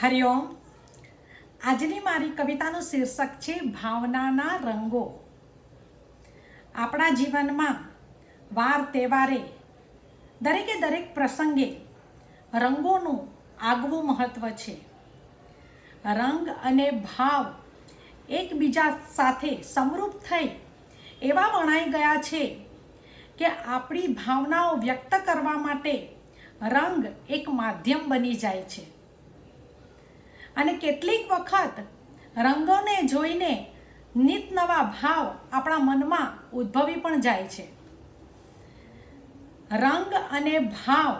હરિઓમ આજની મારી કવિતાનું શીર્ષક છે ભાવનાના રંગો. આપણા જીવનમાં વાર તહેવારે દરેકે દરેક પ્રસંગે રંગોનું આગવું મહત્ત્વ છે. રંગ અને ભાવ એકબીજા સાથે સમરૂપ થઈ એવા વણાઈ ગયા છે કે આપણી ભાવનાઓ વ્યક્ત કરવા માટે રંગ એક માધ્યમ બની જાય છે. અને કેટલીક વખત રંગોને જોઈને નિત નવા ભાવ આપણા મનમાં ઉદ્ભવી પણ જાય છે. રંગ અને ભાવ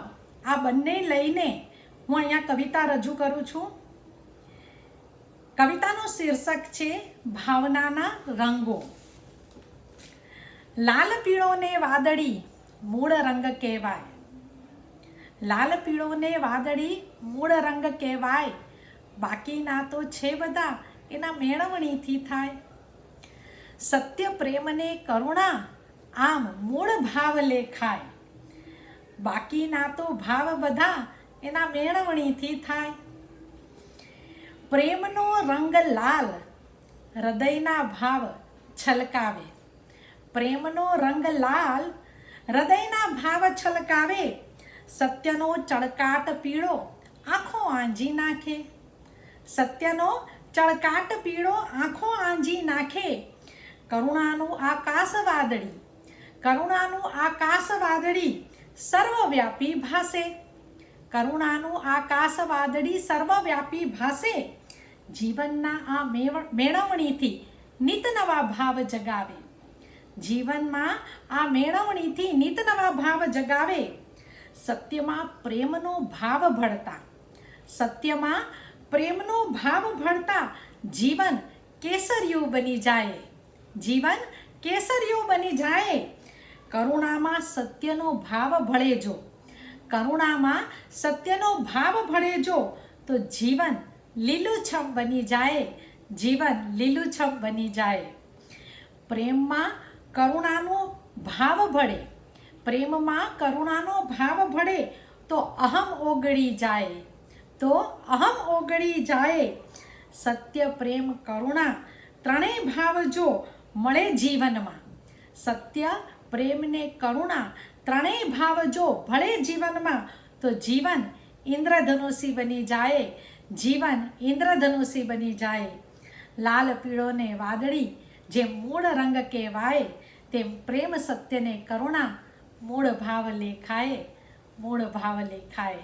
આ બંને લઈને હું અહીંયા કવિતા રજૂ કરું છું. કવિતાનું શીર્ષક છે ભાવનાના રંગો. લાલ પીળોને વાદળી મૂળ રંગ કહેવાય. લાલ પીળોને વાદળી મૂળ રંગ કહેવાય. બાકીના તો છે બધા, એના મેળવણીથી થાય. સત્ય પ્રેમને કરુણા, આમ મૂળ ભાવ લેખાય. બાકીના તો ભાવ બધા, એના મેળવણીથી થાય. પ્રેમનો રંગ લાલ, હૃદયના ભાવ છલકાવે. પ્રેમનો રંગ લાલ, હૃદયના ભાવ છલકાવે. સત્યનો ચળકાટ પીળો, આંખો આંજી નાખે. સત્યનો ચળકાટ પીળો આંખો આંજી નાખે. કરુણાનું આકાશ વાદળી. કરુણાનું આકાશ વાદળી સર્વવ્યાપી ભાસે. કરુણાનું આકાશ વાદળી સર્વવ્યાપી ભાસે. જીવનના આ મેળવણીથી નિત નવા ભાવ જગાવે. જીવનમાં આ મેળવણીથી નિત નવા ભાવ જગાવે. સત્યમાં પ્રેમનો ભાવ ભળતા. સત્યમાં પ્રેમનો ભાવ ભળતા જીવન કેસરિયું બની જાય. જીવન કેસરિયું બની જાય. કરુણામાં સત્યનો ભાવ ભળે જો કરુણામાં સત્યનો ભાવ ભળે જો તો જીવન લીલુંછમ બની જાય. જીવન લીલુંછમ બની જાય. પ્રેમમાં કરુણાનો ભાવ ભળે. પ્રેમમાં કરુણાનો ભાવ ભળે તો અહમ ઓગળી જાય. તો અહમ ઓગળી જાય. સત્ય, પ્રેમ, કરુણા ત્રણેય ભાવ જો મળે જીવનમાં. સત્ય પ્રેમને કરુણા ત્રણેય ભાવ જો ભળે જીવનમાં, તો જીવન ઇન્દ્રધનુષી બની જાય. જીવન ઇન્દ્રધનુષી બની જાય. લાલ પીળો ને વાદળી જે મૂળ રંગ કહેવાય, તેમ પ્રેમ સત્યને કરુણા મૂળ ભાવ લેખાય. મૂળ ભાવ લેખાય.